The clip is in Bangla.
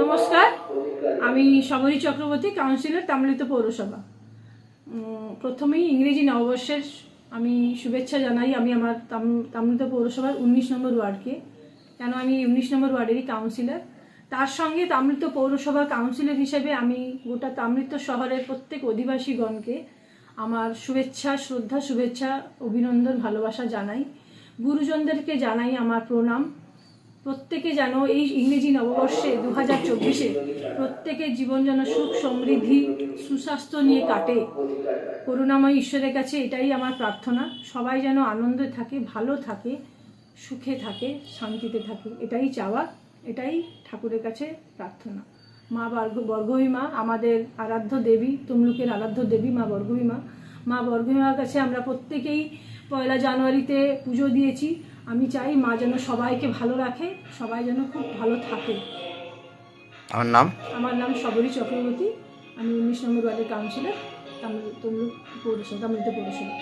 নমস্কার। আমি সমরী চক্রবর্তী কাউন্সিলর তামিলিত পৌরসভা। প্রথমেই ইংরেজি নববর্ষের আমি শুভেচ্ছা জানাই আমি আমার তাম- তামিলিত পৌরসভার উনিশ নম্বর ওয়ার্ডকে। কেন আমি উনিশ নম্বর ওয়ার্ডেরই কাউন্সিলর তার সঙ্গে তামিলিত পৌরসভা কাউন্সিলর হিসেবে আমি গোটা তামিলিত শহরের প্রত্যেক অধিবাসীগণকে আমার শুভেচ্ছা, শ্রদ্ধা, শুভেচ্ছা, অভিনন্দন, ভালোবাসা জানাই। গুরুজনদেরকে জানাই আমার প্রণাম। প্রত্যেকে যেন এই ইংরেজি নববর্ষে দু হাজার চব্বিশে প্রত্যেকের জীবন যেন সুখ সমৃদ্ধি, সুস্বাস্থ্য নিয়ে কাটে। করুণাময় ঈশ্বরের কাছে এটাই আমার প্রার্থনা। সবাই যেন আনন্দে থাকে, ভালো থাকে, সুখে থাকে, শান্তিতে থাকে। এটাই চাওয়া, এটাই ঠাকুরের কাছে প্রার্থনা। মা বর্গ মা, আমাদের আরাধ্য দেবী, তমলুকের আরাধ্য দেবী মা বর্গভী মা। মা বর্গভী মার কাছে আমরা প্রত্যেকেই পয়লা জানুয়ারিতে পুজো দিয়েছি। আমি চাই মা যেন সবাইকে ভালো রাখে সবাই যেন খুব ভালো থাকে। আমার নাম? আমার নাম সবরী চক্রবর্তী। আমি উনিশ নম্বর ওয়ার্ডের কাউন্সিলর তমলুক পৌরসভা তামিলতে পৌরসভা।